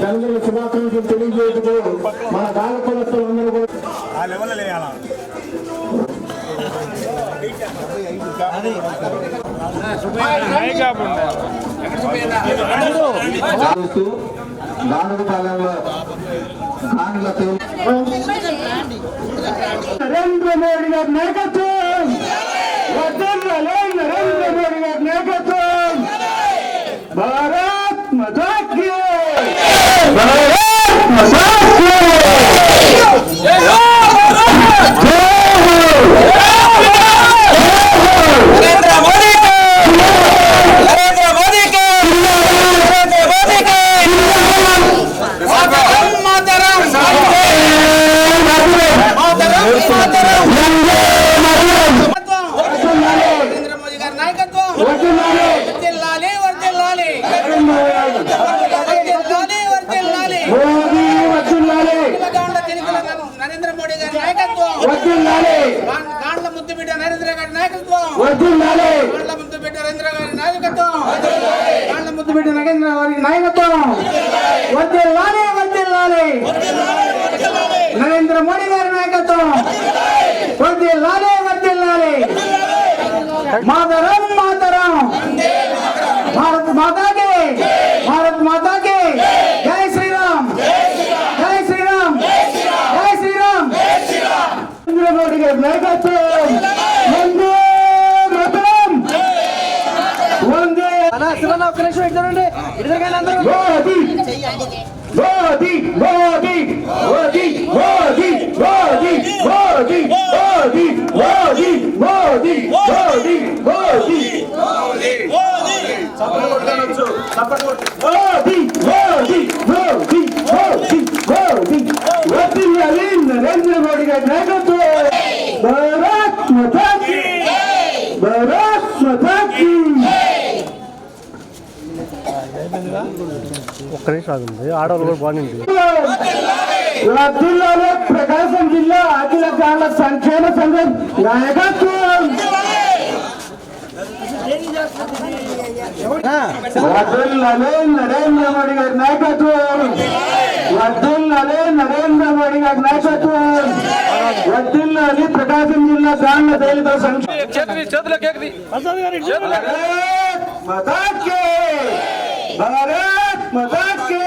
General శుభాకాంక్షలు తెలియజేయటకు మన గాల కులస్తులందరూ కూడా ఆ లెవెల్ నరేంద్ర మోడీ గారి నాయకత్వం వర్ధన్నలో నరేంద్ర మోడీ గారి నాయకత్వం భారత్ మజాక్ భారత్ మజాక్ నరేంద్ర మోదీ గారి నాయకత్వం. వర్తిల్లాలి వర్తిల్లాలి వర్తిల్లాలి వర్తిల్లాలి నరేంద్ర మోడీ గారి నాయకత్వం కాండ్ల ముద్దు బిడ్డ నరేంద్ర గారి నాయకత్వం కాండ్ల ముద్దు బిడ్డ నరేంద్ర గారి నాయకత్వం కాండ్ల ముద్దు బిడ్డ నరేంద్ర గారి నాయకత్వం వర్తిల్లాలి వర్తిల్లాలి మాతరం. మాతరం భారత్ మాతాకి. భారత్ మాతాకి. జై శ్రీరామ్. జై శ్రీరామ్. జై శ్రీరామ్. నరేంద్ర మోడీ గారి నాయకత్వం వందే మాతరం. వందే. మోదీ మోదీ మోదీ మోదీ నరేంద్ర మోడీ గారి నాయకత్వం భారత్ మాతా భారత్ ఒక్క నిమిషం ఆడవాళ్ళు కూడా బాగుంది ప్రకాశం జిల్లా అఖిల సంక్షేమ సంఘం నాయకత్వం వద్దులే నరేంద్ర మోడీ గారి నాయకత్వం వద్దులే నరేంద్ర మోడీ గారి నాయకత్వం వద్దుల్లోని ప్రకాశం జిల్లా గ్రామ దళిత సంక్షేమ భారత్ మతాకే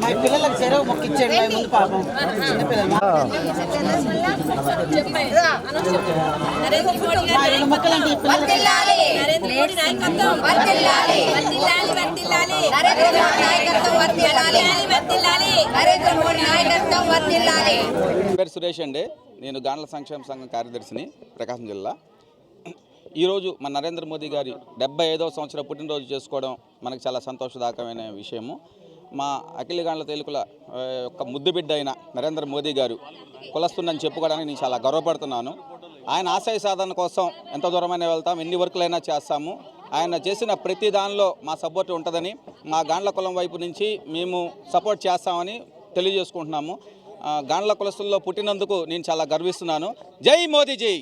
మా పిల్లలకు చెరవు మొక్కిచ్చాడు మా ముందు పాపం చిన్నపిల్లలు మొక్కలంటే పేరు సురేష్ అండి. నేను గాండ్ల సంక్షేమ సంఘం కార్యదర్శిని ప్రకాశం జిల్లా. ఈరోజు మన నరేంద్ర మోదీ గారి డెబ్బై ఐదవ సంవత్సరం పుట్టినరోజు చేసుకోవడం మనకు చాలా సంతోషదాయకమైన విషయము. మా అఖిలగాండ్ల తేలికల యొక్క ముద్దు బిడ్డ అయిన నరేంద్ర మోదీ గారు కులస్తుందని చెప్పుకోవడానికి నేను చాలా గర్వపడుతున్నాను. ఆయన ఆశయ సాధన కోసం ఎంత దూరమైనా వెళ్తాం ఎన్ని వర్కులైనా చేస్తాము. ఆయన చేసిన ప్రతి దానిలో మా సపోర్ట్ ఉంటుందని మా గాండ్ల కులం వైపు నుంచి మేము సపోర్ట్ చేస్తామని తెలియజేసుకుంటున్నాము. గాండ్ల కులస్తుల్లో పుట్టినందుకు నేను చాలా గర్విస్తున్నాను. జై మోదీ జై!